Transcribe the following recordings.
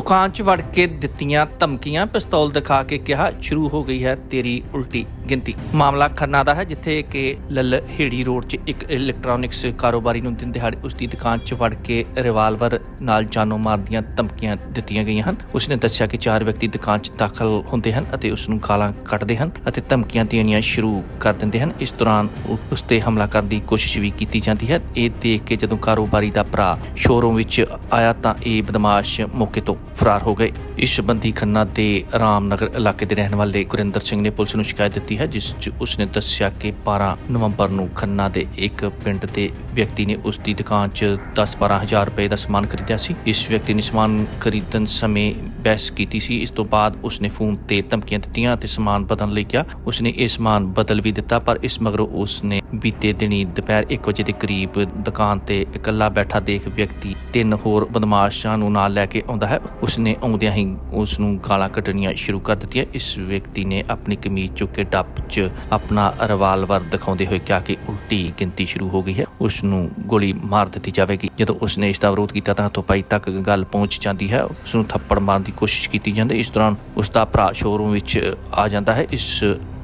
ਦੁਕਾਨ 'ਚ ਵੜ ਕੇ ਦਿੱਤੀਆਂ ਧਮਕੀਆਂ, ਪਿਸਤੌਲ ਦਿਖਾ ਕੇ ਕਿਹਾ, ਸ਼ੁਰੂ ਹੋ ਗਈ ਹੈ ਤੇਰੀ ਉਲਟੀ। ਗਿਣਤੀ। ਮਾਮਲਾ ਖੰਨਾ ਦਾ ਹੈ, ਜਿੱਥੇ ਕਿ ਲੱਲ ਹੇੜੀ ਰੋਡ 'ਚ ਇੱਕ ਇਲੈਕਟ੍ਰੋਨਿਕਸ ਕਾਰੋਬਾਰੀ ਨੂੰ ਦਿਨ ਦਿਹਾੜੇ ਉਸ ਦੀ ਦੁਕਾਨ 'ਚ ਵੜ ਕੇ ਰਿਵਾਲਵਰ ਨਾਲ ਜਾਨੋਂ ਮਾਰ ਦੀਆਂ ਧਮਕੀਆਂ ਦਿੱਤੀਆਂ ਗਈਆਂ ਹਨ। ਉਸਨੇ ਦੱਸਿਆ ਕਿ ਚਾਰ ਵਿਅਕਤੀ ਦੁਕਾਨ 'ਚ ਦਾਖਲ ਹੁੰਦੇ ਹਨ ਅਤੇ ਉਸ ਨੂੰ ਗਾਲਾਂ ਕੱਢਦੇ ਹਨ ਅਤੇ ਧਮਕੀਆਂ ਦੇਣੀਆਂ ਸ਼ੁਰੂ ਕਰ ਦਿੰਦੇ ਹਨ। ਇਸ ਦੌਰਾਨ ਉਸ ਤੇ ਹਮਲਾ ਕਰਨ ਦੀ ਕੋਸ਼ਿਸ਼ ਵੀ ਕੀਤੀ ਜਾਂਦੀ ਹੈ। ਇਹ ਦੇਖ ਕੇ ਜਦੋਂ ਕਾਰੋਬਾਰੀ ਦਾ ਭਰਾ ਸ਼ੋਰੂਮ ਵਿੱਚ ਆਇਆ ਤਾਂ ਇਹ ਬਦਮਾਸ਼ ਮੌਕੇ ਤੋਂ ਫਰਾਰ ਹੋ ਗਏ। ਇਸ ਸੰਬੰਧੀ ਖੰਨਾ ਦੇ ਰਾਮਨਗਰ ਇਲਾਕੇ ਦੇ ਰਹਿਣ ਵਾਲੇ ਗੁਰਿੰਦਰ ਸਿੰਘ ਨੇ ਪੁਲਿਸ ਨੂੰ ਸ਼ਿਕਾਇਤ ਦਿੱਤੀ ਹੈ, ਜਿਸ 'ਚ ਉਸਨੇ ਦੱਸਿਆ ਕਿ 12 ਨਵੰਬਰ ਨੂੰ ਖੰਨਾ ਦੇ ਇੱਕ ਪਿੰਡ ਦੇ ਵਿਅਕਤੀ ਨੇ ਉਸ ਦੀ ਦੁਕਾਨ 'ਚ 10-12 ਹਜ਼ਾਰ ਰੁਪਏ ਦਾ ਸਮਾਨ ਖਰੀਦਿਆ ਸੀ। ਇਸ ਵਿਅਕਤੀ ਨੇ ਸਮਾਨ ਖਰੀਦਣ ਸਮੇਂ ਬਹਿਸ ਕੀਤੀ ਸੀ। ਇਸ ਤੋਂ ਬਾਅਦ ਉਸਨੇ ਫੋਨ ਤੇ ਧਮਕੀਆਂ ਦਿੱਤੀਆਂ ਅਤੇ ਸਮਾਨ ਬਦਲਣ ਲਈ ਕਿਹਾ। ਉਸਨੇ ਇਹ ਸਮਾਨ ਬਦਲ ਵੀ ਦਿੱਤਾ, ਪਰ ਇਸ ਮਗਰੋਂ ਉਸਨੇ ਬੀਤੇ ਦਿਨੀ ਦੁਪਹਿਰ 1 ਵਜੇ ਦੇ ਕਰੀਬ ਦੁਕਾਨ ਤੇ ਇਕੱਲਾ ਬੈਠਾ ਦੇਖ ਵਿਅਕਤੀ ਤਿੰਨ ਹੋਰ ਬਦਮਾਸ਼ਾਂ ਨੂੰ ਨਾਲ ਲੈ ਕੇ ਆਉਂਦਾ ਹੈ। ਉਸਨੇ ਆਉਂਦਿਆਂ ਹੀ ਉਸ ਨੂੰ ਗਾਲਾਂ ਕੱਢਣੀਆਂ ਸ਼ੁਰੂ ਕਰ ਦਿੱਤੀਆਂ। ਇਸ ਵਿਅਕਤੀ ਨੇ ਆਪਣੀ ਕਮੀਜ਼ ਚੁੱਕ ਕੇ ਡੱਬ 'ਚ ਆਪਣਾ ਰਿਵਾਲਵਰ ਦਿਖਾਉਂਦੇ ਹੋਏ ਕਿਹਾ ਕਿ ਉਲਟੀ ਗਿਣਤੀ ਸ਼ੁਰੂ ਹੋ ਗਈ ਹੈ। ਉਸ ਨੂੰ ਗੋਲੀ ਮਾਰ ਦਿੱਤੀ ਜਾਵੇਗੀ। ਜਦੋਂ ਉਸਨੇ ਇਸ ਦਾ ਵਿਰੋਧ ਕੀਤਾ ਤਾਂ ਹੱਥੋਂ ਪਾਈ ਤੱਕ ਗੱਲ ਪਹੁੰਚ ਜਾਂਦੀ ਹੈ। ਉਸ ਨੂੰ ਥੱਪੜ ਮਾਰਨ ਦੀ ਕੋਸ਼ਿਸ਼ ਕੀਤੀ ਜਾਂਦੀ ਹੈ। ਇਸ ਦੌਰਾਨ ਉਸ ਦਾ ਭਰਾ ਸ਼ੋਰੂਮ ਵਿੱਚ ਆ ਜਾਂਦਾ ਹੈ। ਇਸ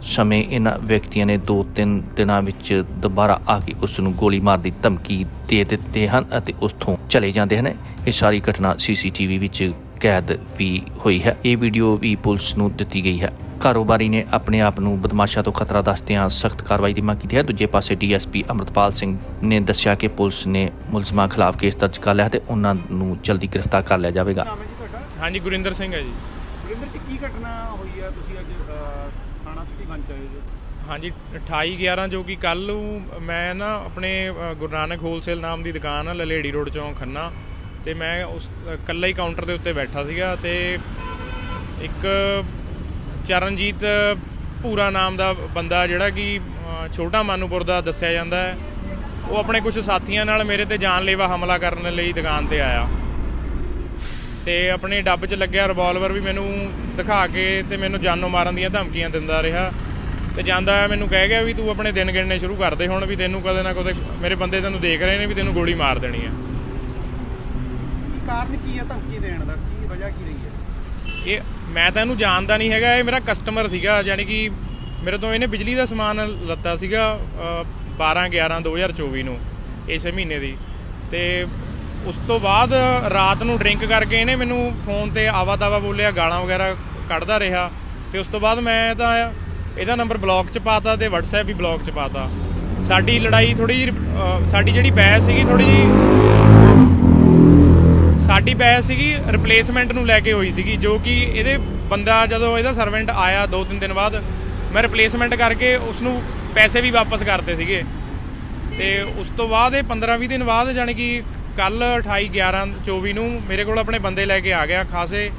ਸਮੇਂ ਇਹਨਾਂ ਵਿਅਕਤੀਆਂ ਨੇ 2-3 ਦਿਨਾਂ ਵਿੱਚ ਦੁਬਾਰਾ ਆ ਕੇ ਉਸ ਨੂੰ ਗੋਲੀ ਮਾਰ ਦੀ ਧਮਕੀ ਦੇ ਦਿੱਤੇ ਹਨ ਅਤੇ ਉੱਥੋਂ ਚਲੇ ਜਾਂਦੇ ਹਨ। ਇਹ ਸਾਰੀ ਘਟਨਾ ਸੀਸੀਟੀਵੀ ਵਿੱਚ ਕੈਦ ਵੀ ਹੋਈ ਹੈ। ਇਹ ਵੀਡੀਓ ਵੀ ਪੁਲਿਸ ਨੂੰ ਦਿੱਤੀ ਗਈ ਹੈ। ਕਾਰੋਬਾਰੀ ਨੇ ਆਪਣੇ ਆਪ ਨੂੰ ਬਦਮਾਸ਼ਾਂ ਤੋਂ ਖਤਰਾ ਦੱਸਦਿਆਂ ਸਖਤ ਕਾਰਵਾਈ ਦੀ ਮੰਗ ਕੀਤੀ ਹੈ। ਦੂਜੇ ਪਾਸੇ ਡੀਐਸਪੀ ਅਮਰਤਪਾਲ ਸਿੰਘ ਨੇ ਦੱਸਿਆ ਕਿ ਪੁਲਿਸ ਨੇ ਮੁਲਜ਼ਮਾਂ ਖਿਲਾਫ ਕੇਸ ਦਰਜ ਕਰ ਲਿਆ ਹੈ ਤੇ ਉਹਨਾਂ ਨੂੰ ਜਲਦੀ ਗ੍ਰਿਫਤਾਰ ਕਰ ਲਿਆ ਜਾਵੇਗਾ। ਹਾਂਜੀ ਗੁਰਿੰਦਰ ਸਿੰਘ ਹੈ ਜੀ। ਸੁਰਿੰਦਰ ਜੀ ਕੀ ਘਟਨਾ ਹੋਈ ਆ? ਤੁਸੀਂ ਅੱਜ ਥਾਣਾ ਸਿਟੀ ਗੰਜ ਆਏ ਜੀ। ਹਾਂਜੀ 28 11 ਜੋ ਕਿ ਕੱਲ ਨੂੰ ਮੈਂ ਨਾ ਆਪਣੇ ਅ, ਗੁਰੂ ਨਾਨਕ ਹੋਲਸੇਲ ਨਾਮ ਦੀ ਦੁਕਾਨ ਆ ਲਲੇੜੀ ਰੋਡ ਚੌਂਕ ਖੰਨਾ। ਤੇ ਮੈਂ ਉਸ ਅ, ਇਕੱਲਾ ਹੀ ਕਾਊਂਟਰ ਦੇ ਉੱਤੇ ਬੈਠਾ ਸੀਗਾ ਤੇ ਇੱਕ ਚਰਨਜੀਤ ਪੂਰਾ ਨਾਮ ਦਾ ਬੰਦਾ ਜਿਹੜਾ ਕਿ ਅ, ਛੋਟਾ ਮਾਨੂਪੁਰ ਦਾ ਦੱਸਿਆ ਜਾਂਦਾ ਹੈ ਉਹ ਆਪਣੇ ਕੁਝ ਸਾਥੀਆਂ ਨਾਲ ਮੇਰੇ ਤੇ ਜਾਨਲੇਵਾ ਹਮਲਾ ਕਰਨ ਲਈ ਦੁਕਾਨ ਤੇ ਆਇਆ। ਤੇ ਆਪਣੇ ਡੱਬ 'ਚ ਲੱਗਿਆ ਰਿਵਾਲਵਰ ਵੀ ਮੈਨੂੰ ਦਿਖਾ ਕੇ ਤੇ ਮੈਨੂੰ ਜਾਨੋਂ ਮਾਰਨ ਦੀਆਂ ਧਮਕੀਆਂ ਦਿੰਦਾ ਰਿਹਾ। ਤੇ ਜਾਂਦਾ ਮੈਨੂੰ ਕਹਿ ਗਿਆ ਵੀ ਤੂੰ ਆਪਣੇ ਦਿਨ ਗਿਣਨੇ ਸ਼ੁਰੂ ਕਰ ਦੇ ਹੁਣ ਵੀ ਤੈਨੂੰ ਕਦੇ ਨਾ ਕਦੇ ਮੇਰੇ ਬੰਦੇ ਤੈਨੂੰ ਦੇਖ ਰਹੇ ਨੇ ਵੀ ਤੈਨੂੰ ਗੋਲੀ ਮਾਰ ਦੇਣੀ ਹੈ ਕਾਰਨ ਕੀ ਆ ਧਮਕੀ ਦੇਣ ਦਾ? ਕੀ ਵਜ੍ਹਾ ਕੀ ਰਹੀ ਹੈ? ਇਹ ਮੈਂ ਤਾਂ ਇਹਨੂੰ ਜਾਣਦਾ ਨਹੀਂ ਹੈਗਾ ਇਹ ਮੇਰਾ ਕਸਟਮਰ ਸੀਗਾ ਯਾਨੀ ਕਿ ਮੇਰੇ ਤੋਂ ਇਹਨੇ ਬਿਜਲੀ ਦਾ ਸਮਾਨ ਲੱਤਾ ਸੀਗਾ ਅ, 12 11 2024 ਨੂੰ ਇਸੇ ਮਹੀਨੇ ਦੀ। ਤੇ ਉਸ ਤੋਂ ਬਾਅਦ ਰਾਤ ਨੂੰ ਡਰਿੰਕ ਕਰਕੇ ਇਹਨੇ ਮੈਨੂੰ ਫੋਨ ਤੇ ਆਵਾ ਤਾਵਾ ਬੋਲਿਆ, ਗਾਲਾਂ ਵਗੈਰਾ ਕੱਢਦਾ ਰਿਹਾ ਤੇ ਉਸ ਤੋਂ ਬਾਅਦ ਮੈਂ ਤਾਂ ਇਹਦਾ ਨੰਬਰ ਬਲੌਕ 'ਚ ਪਾਤਾ ਤੇ WhatsApp ਵੀ ਬਲੌਕ 'ਚ ਪਾਤਾ। ਸਾਡੀ ਲੜਾਈ ਥੋੜੀ ਜਿਹੀ ਸਾਡੀ ਜਿਹੜੀ ਬਹਿਸ ਸੀਗੀ ਥੋੜੀ ਜਿਹੀ ਸਾਡੀ ਬਹਿਸ ਸੀਗੀ ਰਿਪਲੇਸਮੈਂਟ ਨੂੰ ਲੈ ਕੇ ਹੋਈ ਸੀਗੀ, ਜੋ ਕਿ ਇਹਦੇ ਬੰਦਾ ਜਦੋਂ ਇਹਦਾ ਸਰਵੈਂਟ ਆਇਆ 2-3 ਦਿਨ ਬਾਅਦ, ਮੈਂ ਰਿਪਲੇਸਮੈਂਟ ਕਰਕੇ ਉਸ ਨੂੰ ਪੈਸੇ ਵੀ ਵਾਪਸ ਕਰਤੇ ਸੀਗੇ। ਤੇ ਉਸ ਤੋਂ ਬਾਅਦ ਇਹ 15-20 ਦਿਨ ਬਾਅਦ ਜਾਣੀ ਕਿ ਕੱਲ 28 11 24 ਨੂੰ ਮੇਰੇ ਕੋਲ ਆਪਣੇ ਬੰਦੇ ਲੈ ਕੇ ਆ ਗਿਆ ਖਾਸੇ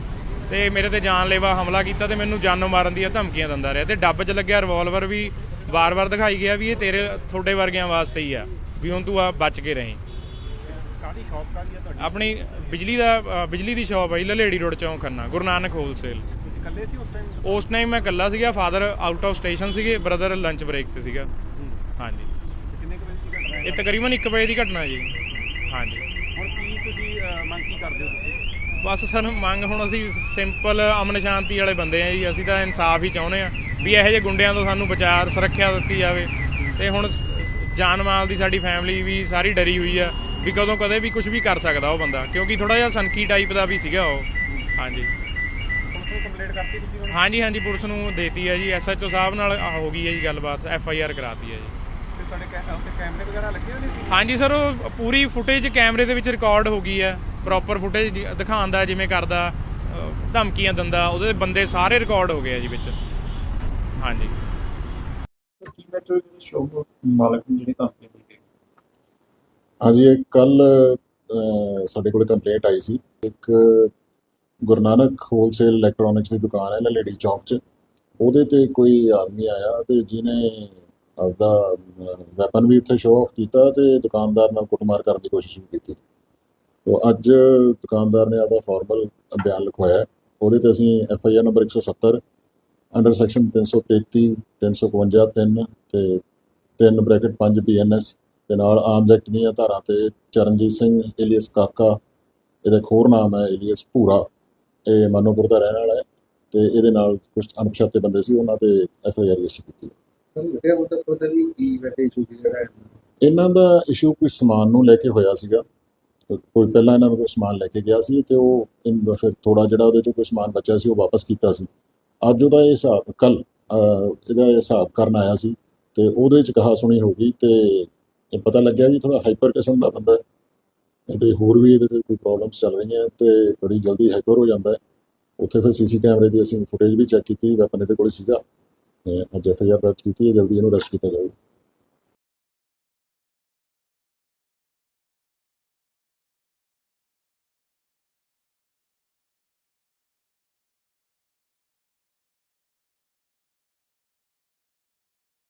ਤੇ ਮੇਰੇ ਤੇ ਜਾਨਲੇਵਾ ਹਮਲਾ ਕੀਤਾ ਤੇ ਮੈਨੂੰ ਜਾਨੋਂ ਮਾਰਨ ਦੀਆਂ ਧਮਕੀਆਂ ਦਿੰਦਾ ਰਿਹਾ ਤੇ ਡੱਬ 'ਚ ਲੱਗਿਆ ਰਿਵਾਲਵਰ ਵੀ ਵਾਰ-ਵਾਰ ਦਿਖਾਈ ਗਿਆ ਵੀ ਇਹ ਤੇਰੇ ਤੁਹਾਡੇ ਵਰਗਿਆਂ ਵਾਸਤੇ ਹੀ ਆ ਵੀ ਹੁਣ ਤੂੰ ਆ ਬਚ ਕੇ ਰਹੀਂ। ਕਾਹਦੀ ਸ਼ੌਪ ਕਾਹਦੀ ਆ ਤੁਹਾਡੀ? ਆਪਣੀ ਬਿਜਲੀ ਦਾ ਬਿਜਲੀ ਦੀ ਸ਼ਾਪ ਹੈ ਜੀ, ਲਲੇੜੀ ਰੋਡ ਚੌਂਕ ਖੰਨਾ ਗੁਰੂ ਨਾਨਕ ਹੋਲਸੇਲ ਇਕੱਲੇ ਸੀ ਉਸ ਟਾਈਮ ਉਸ ਟਾਈਮ ਮੈਂ ਇਕੱਲਾ ਸੀਗਾ ਫਾਦਰ ਆਊਟ ਆਫ ਸਟੇਸ਼ਨ ਸੀਗੇ ਬ੍ਰਦਰ ਲੰਚ ਬ੍ਰੇਕ ਤੇ ਸੀਗਾ। ਹਾਂਜੀ। ਕਿੰਨੇ ਕੁ ਵਜੇ ਦੀ ਘਟਨਾ ਇਹ ਤਕਰੀਬਨ 1 ਵਜੇ ਦੀ ਘਟਨਾ ਜੀ। ਹਾਂਜੀ। ਹੁਣ ਕੀ ਤੁਸੀਂ ਅਹ, ਮੰਗ ਕੀ ਕਰਦੇ ਹੋ ਤੁਸੀਂ? ਬਸ ਸਾਨੂੰ ਮੰਗ ਹੁਣ ਅਸੀਂ ਸਿੰਪਲ ਅਮਨ ਸ਼ਾਂਤੀ ਵਾਲੇ ਬੰਦੇ ਆ ਜੀ ਅਸੀਂ ਤਾਂ ਇਨਸਾਫ ਹੀ ਚਾਹੁੰਦੇ ਆ ਵੀ ਇਹੋ ਜਿਹੇ ਗੁੰਡਿਆਂ ਤੋਂ ਸਾਨੂੰ ਬਚਾਅ ਸੁਰੱਖਿਆ ਦਿੱਤੀ ਜਾਵੇ। ਤੇ ਹੁਣ ਸ- ਜਾਨ ਮਾਲ ਦੀ ਸਾਡੀ ਫੈਮਿਲੀ ਵੀ ਸਾਰੀ ਡਰੀ ਹੋਈ ਆ ਵੀ ਕਦੋਂ ਕਦੇ ਵੀ ਕੁਝ ਵੀ ਕਰ ਸਕਦਾ ਉਹ ਬੰਦਾ ਕਿਉਂਕਿ ਥੋੜਾ ਜਿਹਾ ਸਨਕੀ ਟਾਈਪ ਦਾ ਵੀ ਸੀਗਾ ਉਹ। ਹਾਂਜੀ। ਪੁਲਿਸ ਨੂੰ ਕੰਪਲੇਂਟ ਕਰਤੀ ਤੁਸੀਂ ਹੁਣ? ਹਾਂਜੀ ਹਾਂਜੀ ਪੁਲਿਸ ਨੂੰ ਦੇਤੀ ਹੈ ਜੀ ਐਸਐਚਓ ਸਾਹਿਬ ਨਾਲ ਹੋ ਗਈ ਹੈ ਜੀ ਗੱਲਬਾਤ ਐਫ ਆਈ ਆਰ ਕਰਾਤੀ ਹੈ ਜੀ। ਤੇ ਤੁਹਾਡੇ ਕੈ- ਉੱਤੇ ਕੈਮਰੇ ਵਗੈਰਾ ਲੱਗੇ ਹੋਏ ਨੇ ਸੀ? ਹਾਂਜੀ ਸਰ ਉਹ ਪੂਰੀ ਫੁਟੇਜ ਕੈਮਰੇ ਦੇ ਵਿੱਚ ਰਿਕਾਰਡ ਹੋ ਗਈ ਹੈ। ਪ੍ਰੋਪਰ ਫੁਟੇਜ ਦਿਖਾਉਂਦਾ ਜਿਵੇਂ ਕਰਦਾ ਅਹ ਧਮਕੀਆਂ ਦਿੰਦਾ ਉਹਦੇ ਬੰਦੇ ਸਾਰੇ ਰਿਕਾਰਡ ਹੋ ਗਏ ਆ ਜੀ ਵਿੱਚ। ਹਾਂਜੀ। ਕੀ ਮੈਟਰ ਸ਼ੋਪ ਮਾਲਕ ਨੂੰ ਜਿਹੜੀ ਧਮਕੀ ਦਿੱਤੀ ਗਈ ਹਾਂਜੀ ਇਹ ਕੱਲ ਸਾਡੇ ਕੋਲ ਕੰਪਲੇਂਟ ਆਈ ਸੀ। ਇੱਕ ਗੁਰੂ ਨਾਨਕ ਹੋਲਸੇਲ ਇਲੈਕਟ੍ਰੋਨਿਕਸ ਦੀ ਦੁਕਾਨ ਹੈ ਲੇਡੀ ਚੌਕ 'ਚ। ਉਹਦੇ ਤੇ ਕੋਈ ਆਦਮੀ ਆਇਆ ਤੇ ਜਿਹਨੇ ਆਪਦਾ ਵੈਪਨ ਵੀ ਉੱਥੇ ਸ਼ੋਅ ਆਫ ਕੀਤਾ ਤੇ ਦੁਕਾਨਦਾਰ ਨਾਲ ਕੁੱਟਮਾਰ ਕਰਨ ਦੀ ਕੋਸ਼ਿਸ਼ ਵੀ ਕੀਤੀ। ਤੋ ਅੱਜ ਦੁਕਾਨਦਾਰ ਨੇ ਆਪਦਾ ਫਾਰਮਲ ਬਿਆਨ ਲਿਖਵਾਇਆ। ਉਹਦੇ ਤੇ ਅਸੀਂ F I R number 170 under section 333 352 3 ਤੇ 3 ਬ੍ਰੈਕਟ 5 ਬੀਐਨਐਸ ਦੇ ਨਾਲ ਆਰਮਸ ਐਕਟ ਦੀਆਂ ਧਾਰਾਂ ਤੇ ਚਰਨਜੀਤ ਸਿੰਘ, ਏਲੀਅਸ ਕਾਕਾ, ਇਹਦਾ ਇੱਕ ਹੋਰ ਨਾਮ ਹੈ, ਏਲੀਅਸ ਭੂਰਾ। ਇਹ ਮਾਨੋਪੁਰ ਦਾ ਰਹਿਣ ਵਾਲਾ ਹੈ ਤੇ ਇਹਦੇ ਨਾਲ ਕੁਝ ਅਣਪਛਾਤੇ ਬੰਦੇ ਸੀ, ਉਹਨਾਂ ਤੇ ਐਫ ਆਈ ਆਰ ਰਜਿਸਟਰ ਕੀਤੀ। ਲੱਗਿਆ ਉਹ ਪਤਾ ਨਹੀਂ ਕੀ ਵੈਸੇ ਇਸ਼ੂ ਜਿਹੜਾ ਇਹਨਾਂ ਦਾ ਇਸ਼ੂ ਕੋਈ ਸਮਾਨ ਨੂੰ ਲੈ ਕੇ ਹੋਇਆ ਸੀਗਾ। ਕੋਈ ਪਹਿਲਾਂ ਇਹਨਾਂ ਨੂੰ ਕੋਈ ਸਮਾਨ ਲੈ ਕੇ ਗਿਆ ਸੀ ਤੇ ਉਹ ਫਿਰ ਥੋੜਾ ਜਿਹੜਾ ਉਹਦੇ ਚੋਂ ਕੋਈ ਸਮਾਨ ਬਚਿਆ ਸੀ, ਉਹ ਵਾਪਸ ਕੀਤਾ ਸੀ। ਅੱਜ ਉਹਦਾ ਇਹ ਹਿਸਾਬ ਕੱਲ ਇਹਦਾ ਹਿਸਾਬ ਕਰਨ ਆਇਆ ਸੀ ਤੇ ਉਹਦੇ ਚ ਕਹਾ ਸੁਣੀ ਹੋ ਗਈ ਤੇ ਇਹ ਪਤਾ ਲੱਗਿਆ ਵੀ ਥੋੜਾ ਹਾਈਪਰ ਕਿਸਮ ਦਾ ਬੰਦਾ ਹੈ। ਇਹਦੇ ਹੋਰ ਵੀ ਇਹਦੇ ਤੇ ਕੋਈ ਪ੍ਰੋਬਲਮਸ ਚੱਲ ਰਹੀਆਂ ਤੇ ਬੜੀ ਜਲਦੀ ਹਾਈਪਰ ਹੋ ਜਾਂਦਾ ਹੈ। ਉੱਥੇ ਫਿਰ ਸੀਸੀ ਕੈਮਰੇ ਦੀ ਅਸੀਂ ਫੁਟੇਜ ਵੀ ਚੈੱਕ ਕੀਤੀ ਵੈਪਨ ਇਹਦੇ ਕੋਲ ਸੀਗਾ। ਤੇ ਅੱਜ ਐਫ ਆਈ ਆਰ ਦਰਜ